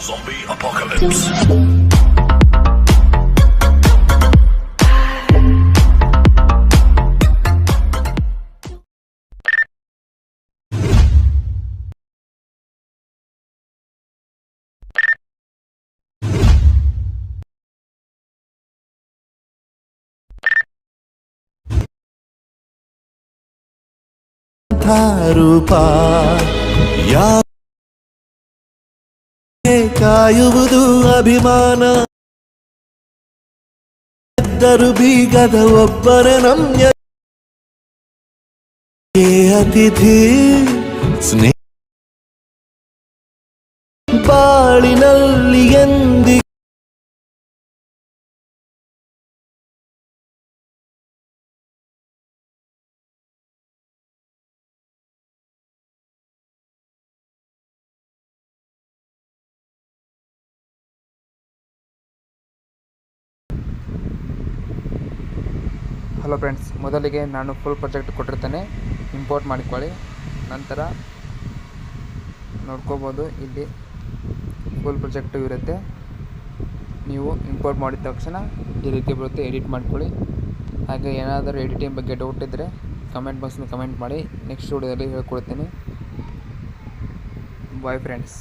Zombie Apocalypse. रूपा ಕಾಯುವುದು ಅಭಿಮಾನ. ಎದ್ದರು ಬೀಗದ ಒಬ್ಬರ ನಮ್ಯ. ಅತಿಥಿ ಸ್ನೇಹ. ಬಾಳಿನಲ್ಲಿ ಎಂದಿ ಹಲೋ ಫ್ರೆಂಡ್ಸ್ ಮೊದಲಿಗೆ ನಾನು ಫುಲ್ ಪ್ರಾಜೆಕ್ಟ್ ಕೊಟ್ಟಿರ್ತೇನೆ. ಇಂಪೋರ್ಟ್ ಮಾಡಿಕೊಳ್ಳಿ. ನಂತರ ನೋಡ್ಕೋಬೋದು, ಇಲ್ಲಿ ಫುಲ್ ಪ್ರಾಜೆಕ್ಟು ಇರುತ್ತೆ. ನೀವು ಇಂಪೋರ್ಟ್ ಮಾಡಿದ ತಕ್ಷಣ ಈ ರೀತಿ ಬರುತ್ತೆ ಎಡಿಟ್ ಮಾಡ್ಕೊಳ್ಳಿ. ಹಾಗೆ ಏನಾದರೂ ಎಡಿಟಿಂಗ್ ಬಗ್ಗೆ ಡೌಟ್ ಇದ್ದರೆ ಕಮೆಂಟ್ ಬಾಕ್ಸ್ನ ಕಮೆಂಟ್ ಮಾಡಿ. ನೆಕ್ಸ್ಟ್ ವಿಡಿಯೋದಲ್ಲಿ ಹೇಳ್ಕೊಡ್ತೀನಿ. Bye friends